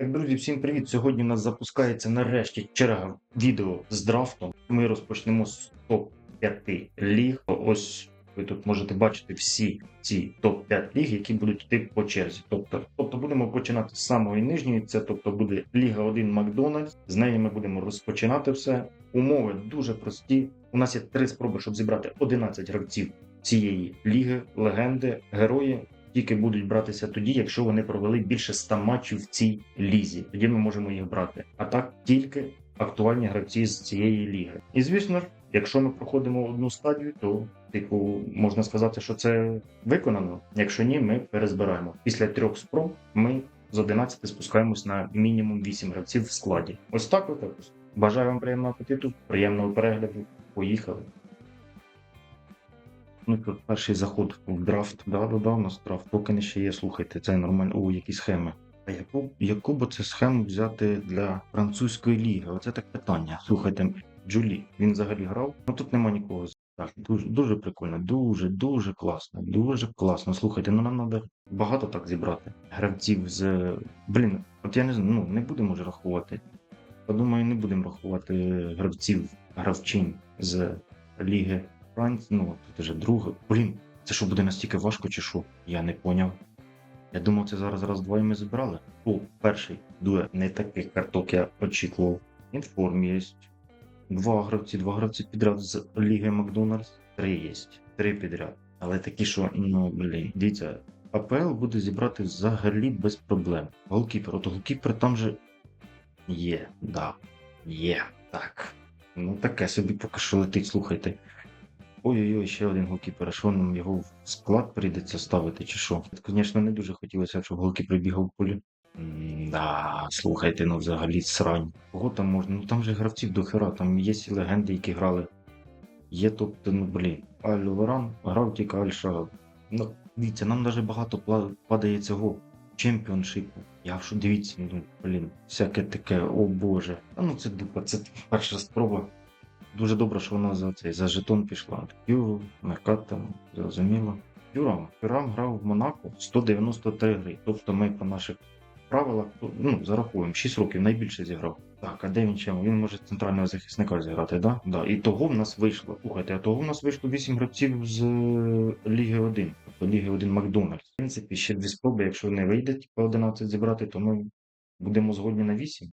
Друзі, всім привіт! Сьогодні у нас запускається нарешті черга відео з драфтом. Ми розпочнемо з топ-5 ліг. Ось ви тут можете бачити всі ці топ-5 ліг, які будуть йти по черзі. Тобто, тобто будемо починати з самої нижньої. Це тобто буде Ліга 1 Макдональдс. З неї ми будемо розпочинати все. Умови дуже прості. У нас є три спроби, щоб зібрати 11 гравців цієї ліги, легенди, герої тільки будуть братися тоді, якщо вони провели більше 100 матчів в цій лізі. Тоді ми можемо їх брати. А так тільки актуальні гравці з цієї ліги. І звісно ж, якщо ми проходимо одну стадію, то типу можна сказати, що це виконано. Якщо ні, ми перезбираємо. Після трьох спроб ми з 11 спускаємось на мінімум 8 гравців в складі. Ось так от. Бажаю вам приємного апетиту, приємного перегляду. Поїхали. Ну перший заход в драфт. Да, да, да, у нас драфт. Токени ще є, слухайте, це нормально. О, які схеми. А яку, яку б це схему взяти для французької ліги? Оце так питання. Слухайте, Джулі, він взагалі грав? Ну тут нема нікого. Так, дуже, дуже прикольно, дуже, дуже класно, дуже класно. Слухайте, ну нам треба багато так зібрати. Гравців з. Блін, от я не знаю, ну не будемо вже рахувати. Подумаю, не будемо рахувати гравців, гравчин з Ліги Франції. Ну, тут вже друге. Блін, це що буде настільки важко, чи що? Я не поняв. Я думав, це зараз раз-два і ми збирали. О, перший дуе не таких карток я очікував. Інформ є. Два гравці, два гравці підряд з Ліги Макдональдс. Три є. Три підряд. Але такі, що, ну, блін, дивіться, АПЛ буде зібрати взагалі без проблем. Голкіпер, от голкіпер там же є, да. Є. Так. Ну таке собі поки що летить, слухайте. Ой-ой-ой, ще один голкіпер, що нам його в склад прийдеться ставити, чи що? Звісно, не дуже хотілося, щоб голкіпер бігав в полі. Да, слухайте, ну взагалі срань. Кого там можна? Ну там же гравців до хера, там є і легенди, які грали. Є тобто, ну блін, Аль Лоран грав тільки. Ну, дивіться, нам навіть багато падає цього чемпіоншипу. Я що дивіться, ну блін, всяке таке, о боже. А ну це дупа, це перша спроба. Дуже добре, що вона за цей за жетон пішла. Юру, Мерката, зрозуміло. Юрам. Юрам грав в Монако 193 гри. Тобто ми по наших правилах ну, зарахуємо 6 років найбільше зіграв. Так, а де він чим? Він може центрального захисника зіграти, да? Да. І того в нас вийшло. Слухайте, а того в нас вийшло 8 гравців з е, Ліги 1, тобто Ліги 1 Макдональдс. В принципі, ще дві спроби, якщо не вийде по 11 зібрати, то ми будемо згодні на 8.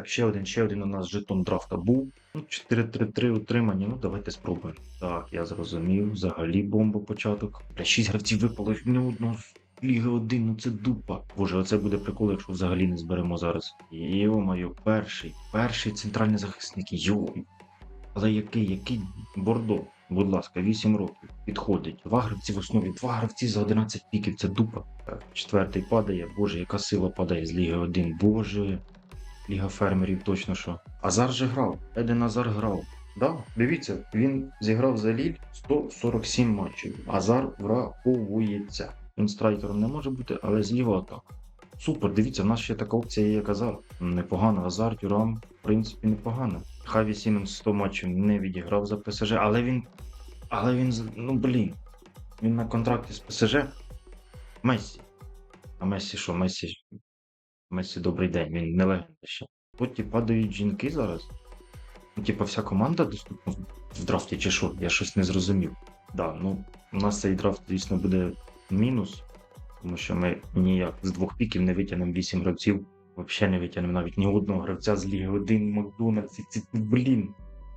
Так, ще один, ще один у нас жетон драфта був. Ну, 4-3-3 утримані. Ну, давайте спробуємо. Так, я зрозумів. Взагалі бомба початок. Бля, 6 гравців випало ні одного з Ліги 1, ну це дупа. Боже, оце буде прикол, якщо взагалі не зберемо зараз. Йо-моє, перший, перший центральний захисник. Йо. Але який, який бордо? Будь ласка, 8 років. Підходить. Два гравці в основі, два гравці за 11 піків. Це дупа. Так, четвертий падає. Боже, яка сила падає з Ліги 1. Боже. Ліга фермерів точно що. Азар же грав. Еден Азар грав. Да, дивіться, він зіграв за Ліль 147 матчів. Азар враховується. Він страйкером не може бути, але зліва атак. Супер, дивіться, в нас ще така опція є, як Азар. Непогано, Азар, Тюрам, в принципі, непогано. Хаві Сіменс 100 матчів не відіграв за ПСЖ, але він. Але він. Ну блін. Він на контракті з ПСЖ. Месі. А Месі що? Месі Месі добрий день, він не легенда ще. Потім падають жінки зараз. Ну, типа, вся команда доступна в- драфті, чи що? Я щось не зрозумів. Да, ну, у нас цей драфт, звісно, буде мінус, тому що ми ніяк з двох піків не витягнемо 8 гравців. Взагалі не витягнемо навіть ні одного гравця з Ліги 1, Макдональдс. і Це, блін.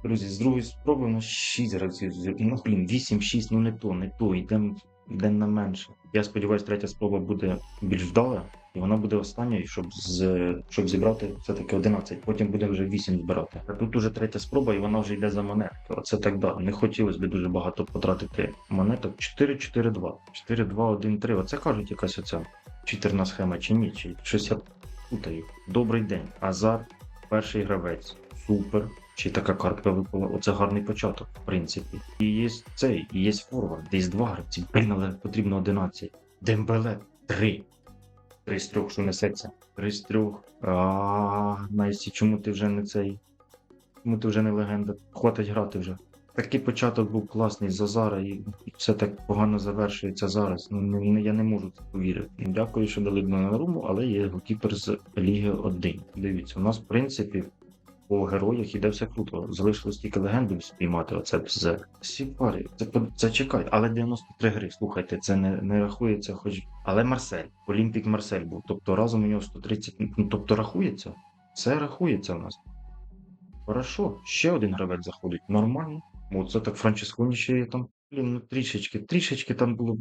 Друзі, з другої спроби у нас 6 гравців. Ну, блін, 8-6, ну не то, не то. Йдемо йдемо на менше. Я сподіваюся, третя спроба буде більш вдала. І вона буде останньою, щоб з щоб зібрати все-таки 11. Потім буде вже 8 збирати. А тут уже третя спроба, і вона вже йде за монетки. Оце так да. Не хотілося б дуже багато потратити монеток. 4-4-2. 4-2-1-3. Оце кажуть якась оця читерна схема чи ні? Чи щось я путаю. Добрий день. Азар, перший гравець. Супер. Чи така картка випала? Оце гарний початок, в принципі. І є цей, і є форвард, десь два гравці. Але потрібно 11. Дембеле 3. Три з трьох, що несеться. Три з трьох. А, Найсі, чому ти вже не цей? Чому ти вже не легенда? Хватить грати вже. такий початок був класний за Зара, і все так погано завершується зараз. Ну, я не можу це повірити. Дякую, що дали Донаруму, але є голкіпер з Ліги 1. Дивіться, у нас, в принципі, по героях іде все круто. Залишилось тільки легенду спіймати. Оце з Сіпарі. Це це чекай, але 93 гри. Слухайте, це не, не рахується, хоч. Але Марсель, Олімпік Марсель був. Тобто разом у нього 130. Ну тобто рахується. Все рахується у нас. Хорошо, ще один гравець заходить. Нормально. Оце так Франческоні ще є там. Блін, ну трішечки, трішечки там було.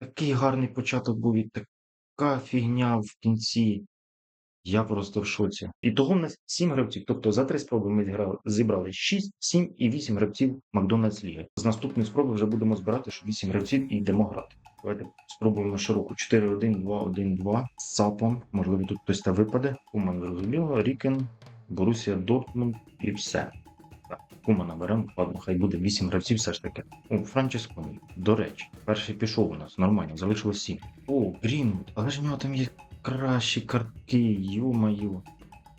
Такий гарний початок був і така фігня в кінці. Я просто в шоці. І того в нас 7 гравців. Тобто за три спроби ми зіграли, зібрали 6, 7 і 8 гравців Макдональдс Ліги. З наступної спроби вже будемо збирати, що 8 гравців і йдемо грати. Давайте спробуємо широку. 4-1, 2-1-2 з САПом. Можливо, тут хтось та випаде. Куман зрозуміло, Рікен, Борусія Дортмунд і все. Так, Кумана беремо, ладно, хай буде 8 гравців все ж таки. О, Франческоні. До речі, перший пішов у нас, нормально, залишилось 7. О, Грінвуд, але ж в нього там є кращі картки, йо-маю.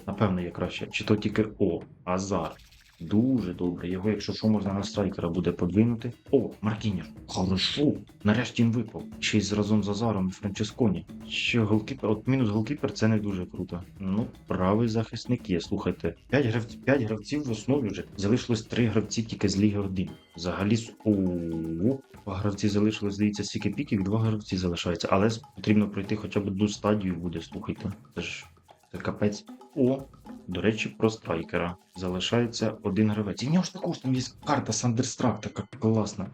Напевно, є краще. Чи то тільки О, Азар. Дуже добре. Його, якщо що, можна на страйкера буде подвинути. О, Маркініш. Хорошо. Нарешті він випав. Ще й з разом з Азаром і Франческоні. Ще голкіпер. От мінус голкіпер це не дуже круто. Ну, правий захисник є. Слухайте, 5 гравців, 5 гравців в основі вже. Залишилось 3 гравці тільки з Ліги 1. Взагалі О, Два гравці залишилось, здається, стільки піків, два гравці залишаються. Але потрібно пройти хоча б одну стадію буде, слухайте. Це ж це капець. О, до речі, про страйкера. Залишається один гравець. І в нього ж також там є карта Сандерстрак, така класна.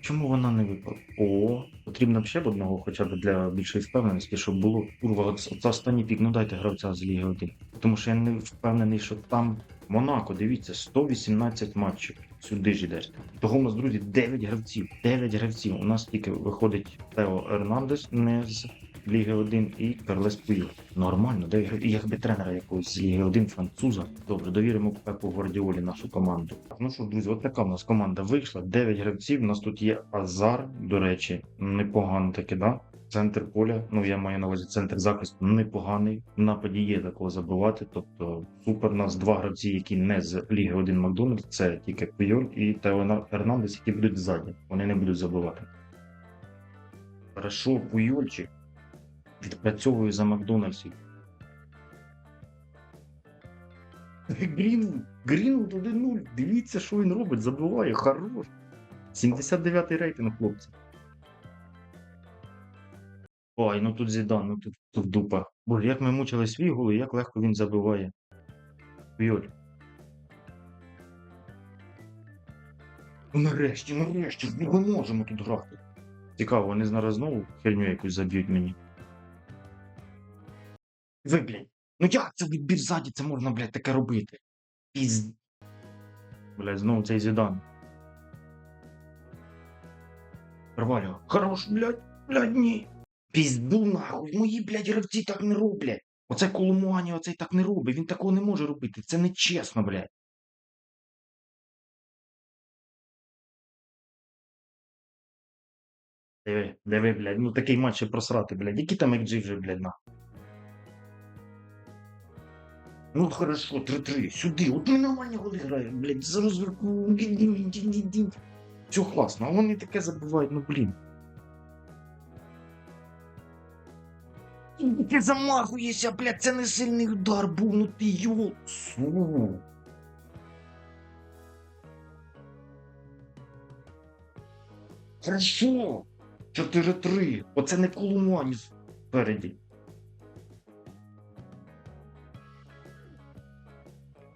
Чому вона не випала? О, потрібно ще б одного, хоча б для більшої впевненості, щоб було. Курва, от останній пік, ну дайте гравця з Ліги 1. Тому що я не впевнений, що там Монако, дивіться, 118 матчів. Сюди ж йдеш. Того у нас, друзі, 9 гравців. 9 гравців. У нас тільки виходить Тео Ернандес не з Ліги 1 і Карлес Пуйо. Нормально, 9 гравців. І якби тренера якогось з Ліги 1 француза. Добре, довіримо Пепу Гвардіолі нашу команду. Ну що, друзі, от така в нас команда вийшла. 9 гравців. У нас тут є Азар, до речі, непогано таки, да? Центр поля, ну я маю на увазі центр захисту непоганий. В нападі є такого забивати. Тобто супер у нас два гравці, які не з Ліги 1 Макдональдс, це тільки Пуйоль і Тео Ернандес, які будуть ззаді. Вони не будуть забивати. Хорошо, Пуйольчик відпрацьовує за Макдональдсів. Грінвуд, Грінвуд 1-0. Дивіться, що він робить, забиває, хорош. 79-й рейтинг, хлопці. Ой, ну тут Зідан, ну тут, тут дупа. Боже, як ми мучили свій гол, і як легко він забиває. Пойоль. Ну нарешті, нарешті, ми можемо тут грати. Цікаво, вони зараз знову херню якусь заб'ють мені. Ви, блядь. Ну як це відбір ззаді, це можна, блядь, таке робити? Піз... Блядь, знову цей Зідан. Карваліо. Хорош, блядь, блядь, ні. Пізду нахуй, мої, блядь, гравці так не роблять. Оце Коломуані, оцей так не робить. Він такого не може робити. Це нечесно, блядь. Диви, диви, блядь, ну такий матч просрати, блядь. Які там XG вже, блядь, нахуй. Ну хорошо, 3-3, сюди. От ми нормальні голи граємо, блядь, з розверку. Все класно, а вони таке забувають, ну блін. Ти замахуєшся, блядь, це не сильний удар був, ну ти йо. Су. Хорошо. 4-3. Оце не колумані спереді.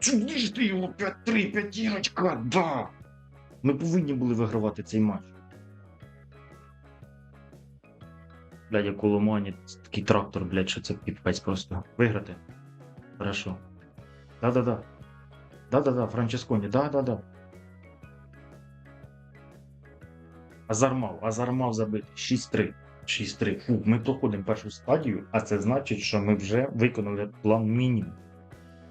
Чуди ти його 5-3, п'ятірочка, да. Ми повинні були вигравати цей матч. Блядь, як у такий трактор, блядь, що це піпець просто. Виграти. Хорошо. Да-да-да. Да-да-да, Франческоні, да-да-да. Азар мав, Азар забити. 6-3. 6-3. Фу, ми проходимо першу стадію, а це значить, що ми вже виконали план мінімум.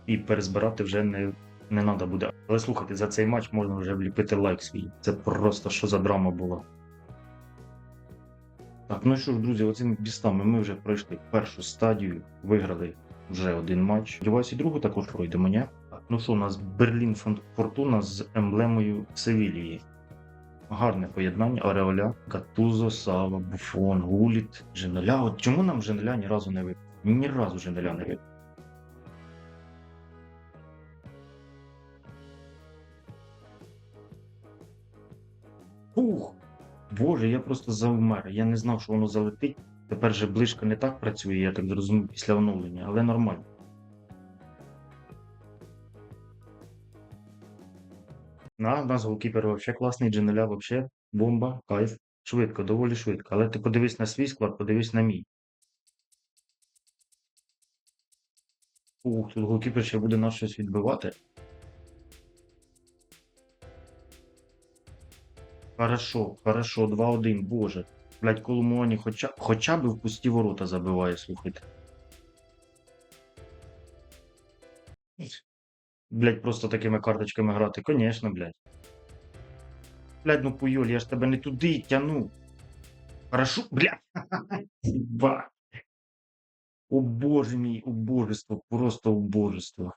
І перезбирати вже не, не треба буде. Але слухайте, за цей матч можна вже вліпити лайк свій. Це просто що за драма була. Так, ну що ж, друзі, оцими бістами ми вже пройшли першу стадію, виграли вже один матч. Сподіваюся, і другу також пройдемо, ні? Так, Ну що, у нас Берлін Фортуна з емблемою Севілії. Гарне поєднання Ореоля, Гатузо, Сава, Буфон, Гуліт, Женеля. От чому нам Женеля ні разу не випав? Ні разу Женеля не випав. Ух! Боже, я просто завмер. Я не знав, що воно залетить. Тепер же ближка не так працює, я так зрозумів, після оновлення, але нормально. На, у нас голкіпер вообще класний, Дженеля вообще бомба, кайф. Швидко, доволі швидко. Але ти подивись на свій склад, подивись на мій. Ух, тут голкіпер ще буде нас щось відбивати. Хорошо, хорошо, 2-1, боже. Блять, Колумуані хоча, хоча б в пусті ворота забиває, слухайте. Блять, просто такими карточками грати, конечно, блять. Блять, ну пуйоль, я ж тебе не туди тяну. Хорошо, блядь. Ба. О боже мій, убожество, просто убожество.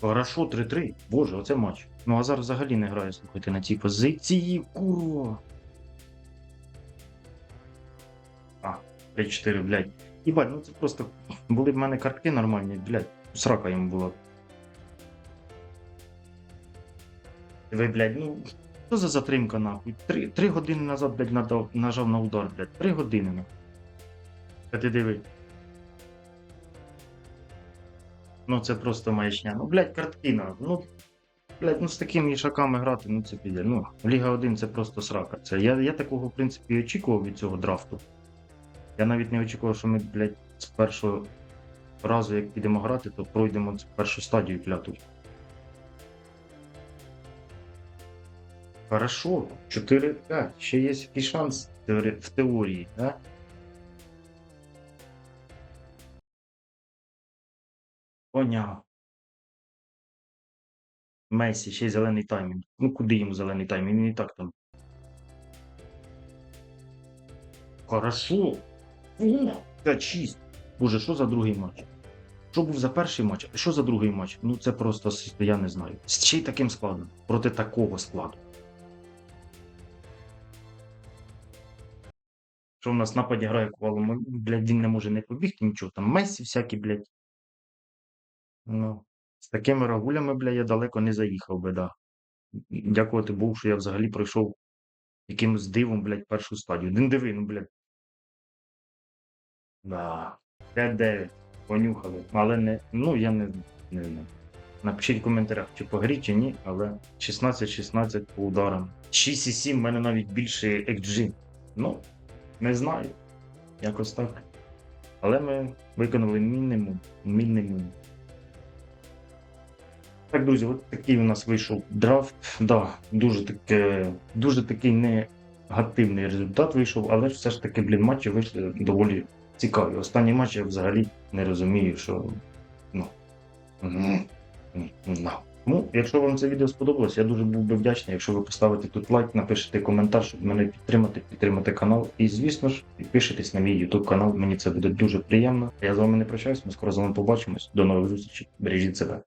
Хорошо, 3-3. Боже, оце матч. Ну, Азар взагалі не грає, слухайте, на цій позиції. Курва. А, 5-4, блядь. Їбать, ну це просто. Були в мене картки нормальні, блядь. Срака їм була. Ви, блядь, ну. Що за затримка, нахуй? Три, три години назад, блядь, надав, нажав на удар, блядь. Три години, нахуй. Та ти диви. Ну це просто маячня. Ну, блядь, картки на. Ну, блядь, ну з такими ішаками грати, ну це піде. Ну, Ліга 1 це просто срака. Це, я, я такого, в принципі, і очікував від цього драфту. Я навіть не очікував, що ми, блядь, з першого разу, як підемо грати, то пройдемо першу стадію кляту. Хорошо, 4-5. Ще є якийсь шанс в теорії, да? Поняв. Месі, ще й зелений таймінг. Ну куди йому зелений таймінг? Він і так там. Хорошо. Ух, 5-6. Боже, що за другий матч? Що був за перший матч, а що за другий матч? Ну це просто я не знаю. Ще й таким складом. Проти такого складу. Що в нас нападі грає Ковалом, блядь, він не може не побігти нічого. Там Месі всякі, блядь. Ну, з такими рагулями, бля, я далеко не заїхав би, да. Дякувати Богу, що я взагалі пройшов якимось дивом, блядь, першу стадію. Один диви, ну, блядь. Да. 5-9. Понюхали. Але не. Ну, я не, не знаю. Напишіть в коментарях, чи по грі, чи ні, але 16-16 по ударам. 6,7 в мене навіть більше XG. Ну, не знаю. Якось так. Але ми виконали мінімум. Мінімум. Так, друзі, от такий у нас вийшов драфт. Да, дуже таке, дуже такий негативний результат вийшов, але все ж таки, блін, матчі вийшли доволі цікаві. Останній матч я взагалі не розумію, що. Ну. м, ну. Ну, якщо вам це відео сподобалось, я дуже був би вдячний, якщо ви поставите тут лайк, напишете коментар, щоб мене підтримати, підтримати канал. І, звісно ж, підпишитесь на мій YouTube канал. Мені це буде дуже приємно. Я з вами не прощаюсь, ми скоро з вами побачимось. До нових зустрічей. Бережіть себе.